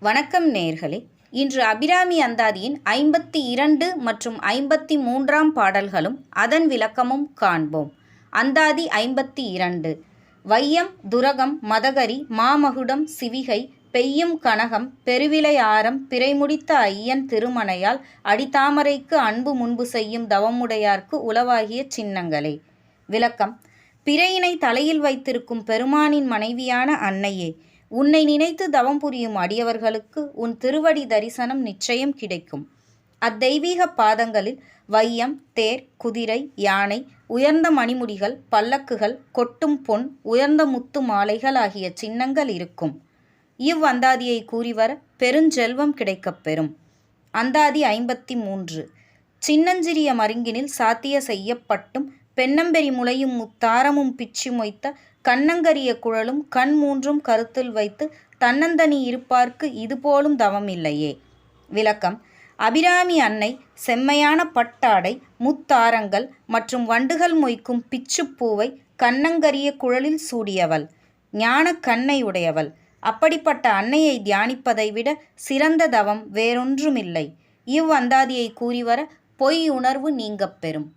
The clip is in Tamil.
வணக்கம் நேர்களே. இன்று அபிராமி அந்தாதியின் ஐம்பத்தி இரண்டு மற்றும் ஐம்பத்தி மூன்றாம் பாடல்களும் அதன் விளக்கமும் காண்போம். அந்தாதி ஐம்பத்தி இரண்டு. வையம் துரகம் மதகரி மாமகுடம் சிவிகை பெய்யும் கனகம் பெருவிலை ஆரம் பிறைமுடித்த ஐயன் திருமணையால் அடித்தாமரைக்கு அன்பு முன்பு செய்யும் தவமுடையார்க்கு உளவாகிய சின்னங்களே. விளக்கம். பிறையினை தலையில் வைத்திருக்கும் பெருமானின் மனைவியான அன்னையே. உன்னை நினைத்து தவம் புரியும் அடியவர்களுக்கு உன் திருவடி தரிசனம் நிச்சயம் கிடைக்கும். அத்தெய்வீக பாதங்களில் வையம் தேர் குதிரை யானை உயர்ந்த மணிமுடிகள் பல்லக்குகள் கொட்டும் பொன் உயர்ந்த முத்து மாலைகள் ஆகிய சின்னங்கள் இருக்கும். இவ்வந்தாதியை கூறிவர பெருஞ்செல்வம் கிடைக்கப் பெறும். அந்தாதி ஐம்பத்தி மூன்று. சின்னஞ்சிறிய மருங்கினில் சாத்திய செய்யப்பட்டும் பெண்ணம்பெரி முளையும் முத்தாரமும் பிச்சு மொய்த்த கண்ணங்கரிய குழலும் கண் மூன்றும் கருத்தில் வைத்து தன்னந்தனி இருப்பார்க்கு இதுபோலும் தவமில்லையே. விளக்கம். அபிராமி அன்னை செம்மையான பட்டாடை முத்தாரங்கள் மற்றும் வண்டுகள் மொய்க்கும் பிச்சுப்பூவை கண்ணங்கரிய குழலில் சூடியவள். ஞான கண்ணை உடையவள் அப்படிப்பட்ட அன்னையை தியானிப்பதை விட சிறந்த தவம் வேறொன்றுமில்லை. இவ்வந்தாதியை கூறிவர பொய் உணர்வு நீங்கப் பெறும்.